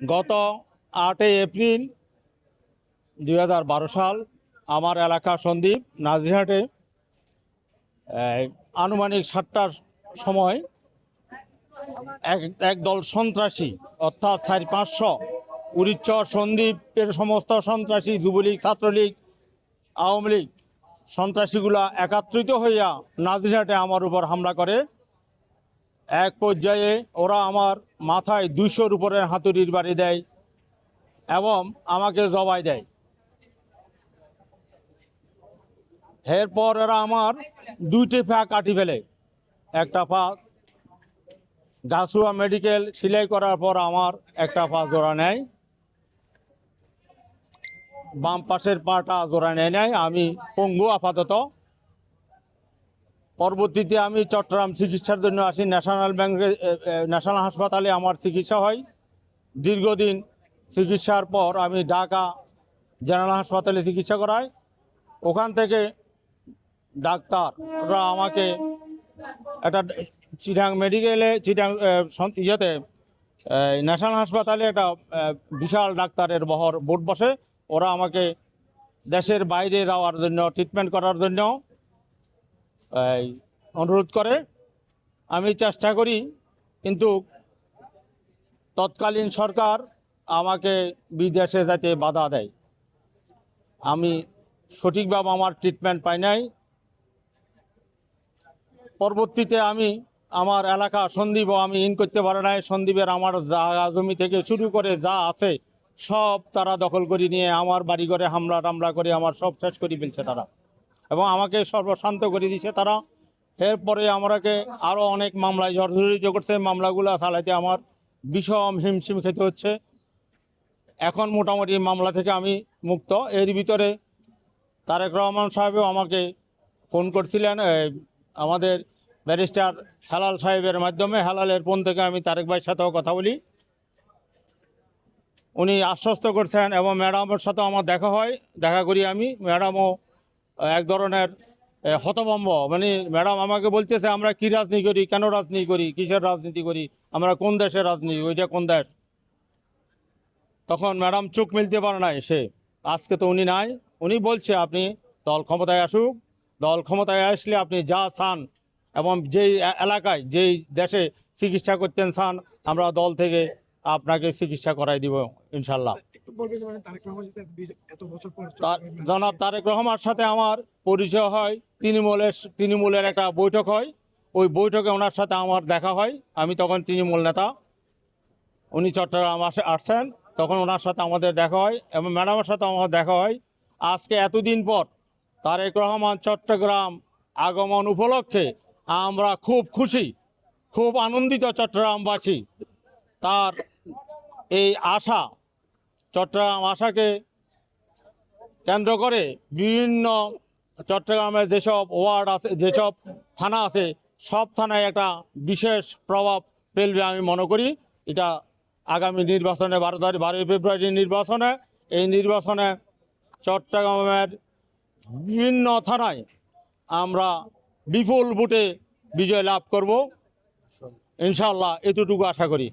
গত আটই এপ্রিল দু হাজার বারো সাল আমার এলাকা সন্দ্বীপ নাজিরহাটে আনুমানিক সাতটার সময় এক একদল সন্ত্রাসী, অর্থাৎ চারি পাঁচশো উড়িচ্চর সন্দ্বীপের সমস্ত সন্ত্রাসী, যুবলীগ, ছাত্রলীগ, আওয়ামী লীগ সন্ত্রাসীগুলা একত্রিত হইয়া নাজিরহাটে আমার উপর হামলা করে। এক পর্যায়ে ওরা আমার মাথায় দুইশোর উপরে হাতুড়ির বাড়ি দেয় এবং আমাকে জবাই দেয়। এরপর এরা আমার দুইটি পা কাটি ফেলে। একটা পা গাছুয়া মেডিকেল সিলাই করার পর আমার একটা পা জোড়া নেয়। বাম পাশের পাটা জোড়া নেয় নেয়। আমি পঙ্গু আপাতত পরবর্তীতে আমি চট্টগ্রাম চিকিৎসার জন্য আসি। ন্যাশনাল ব্যাংকে ন্যাশনাল হাসপাতালে আমার চিকিৎসা হয়। দীর্ঘদিন চিকিৎসার পর আমি ঢাকা জেনারেল হাসপাতালে চিকিৎসা করাই। ওখান থেকে ডাক্তাররা আমাকে একটা চিটাং মেডিকেলে চিটাং ইয়েতে ন্যাশনাল হাসপাতালে একটা বিশাল ডাক্তারের বহর বোর্ড বসে। ওরা আমাকে দেশের বাইরে যাওয়ার জন্য ট্রিটমেন্ট করার জন্য অনুরোধ করে, আমি চেষ্টা করি, কিন্তু তৎকালীন সরকার আমাকে বিদেশে যেতে বাধা দেয়। আমি সঠিকভাবে আমার ট্রিটমেন্ট পাই নাই। পরবর্তীতে আমি আমার এলাকা সন্দীপও আমি ইন করতে পারি নাই। সন্দীপের আমার জায়গা জমি থেকে শুরু করে যা আছে, সব তারা দখল করে নিয়ে আমার বাড়ি ঘরে হামলা টামলা করে আমার সব শেষ করে ফেলছে তারা। এবং আমাকে সর্বশান্ত করে দিছে তারা। এরপরে আমাকে আরও অনেক মামলায় জর্জরিত করছে। মামলাগুলো চালাইতে আমার বিষম হিমশিম খেতে হচ্ছে। এখন মোটামুটি মামলা থেকে আমি মুক্ত। এর ভিতরে তারেক রহমান সাহেবও আমাকে ফোন করছিলেন আমাদের ব্যারিস্টার হেলাল সাহেবের মাধ্যমে। হেলালের ফোন থেকে আমি তারেক ভাইয়ের সাথেও কথা বলি। উনি আশ্বস্ত করছেন এবং ম্যাডামের সাথেও আমার দেখা হয়। দেখা করি আমি। ম্যাডামও এক ধরনের হতভম্ব। মানে ম্যাডাম আমাকে বলতেছে, আমরা কি রাজনীতি করি? কেন রাজনীতি করি? কিসের রাজনীতি করি? আমরা কোন দেশের রাজনীতি? ওইটা কোন দেশ? তখন ম্যাডাম চোখ মিলতে পারে না এসে। আজকে তো উনি নাই। উনি বলছে, আপনি দল ক্ষমতায় আসুক। দল ক্ষমতায় আসলে আপনি যা চান এবং যেই এলাকায়, যেই দেশে চিকিৎসা করতেন চান, আমরা দল থেকে আপনাকে চিকিৎসা করাই দিব, ইনশাল্লাহ। যে মানে তারেক রহমান সাথে এত বছর পর তার- চট্টগ্রামে জনাব তারেক রহমানের সাথে আমার পরিচয় হয় তৃণমূলের তৃণমূলের একটা বৈঠক হয়। ওই বৈঠকে ওনার সাথে আমার দেখা হয়। আমি তখন তৃণমূল নেতা। উনি চট্টগ্রাম আসে আসছেন। তখন ওনার সাথে আমাদের দেখা হয় এবং ম্যাডামের সাথে আমার দেখা হয়। আজকে এতদিন পর তারেক রহমান চট্টগ্রাম আগমন উপলক্ষে আমরা খুব খুশি খুব আনন্দিত চট্টগ্রামবাসী। তার এই আশা চট্টগ্রাম আশাকে কেন্দ্র করে বিভিন্ন চট্টগ্রামের যেসব ওয়ার্ড আছে, যেসব থানা আছে, সব থানায় একটা বিশেষ প্রভাব ফেলবে আমি মনে করি। এটা আগামী নির্বাচনে, বারো তারিখ, বারোই ফেব্রুয়ারি নির্বাচনে, এই নির্বাচনে চট্টগ্রামের বিভিন্ন থানায় আমরা বিপুল ভোটে বিজয় লাভ করব। ইনশাল্লাহ এতটুকু আশা করি।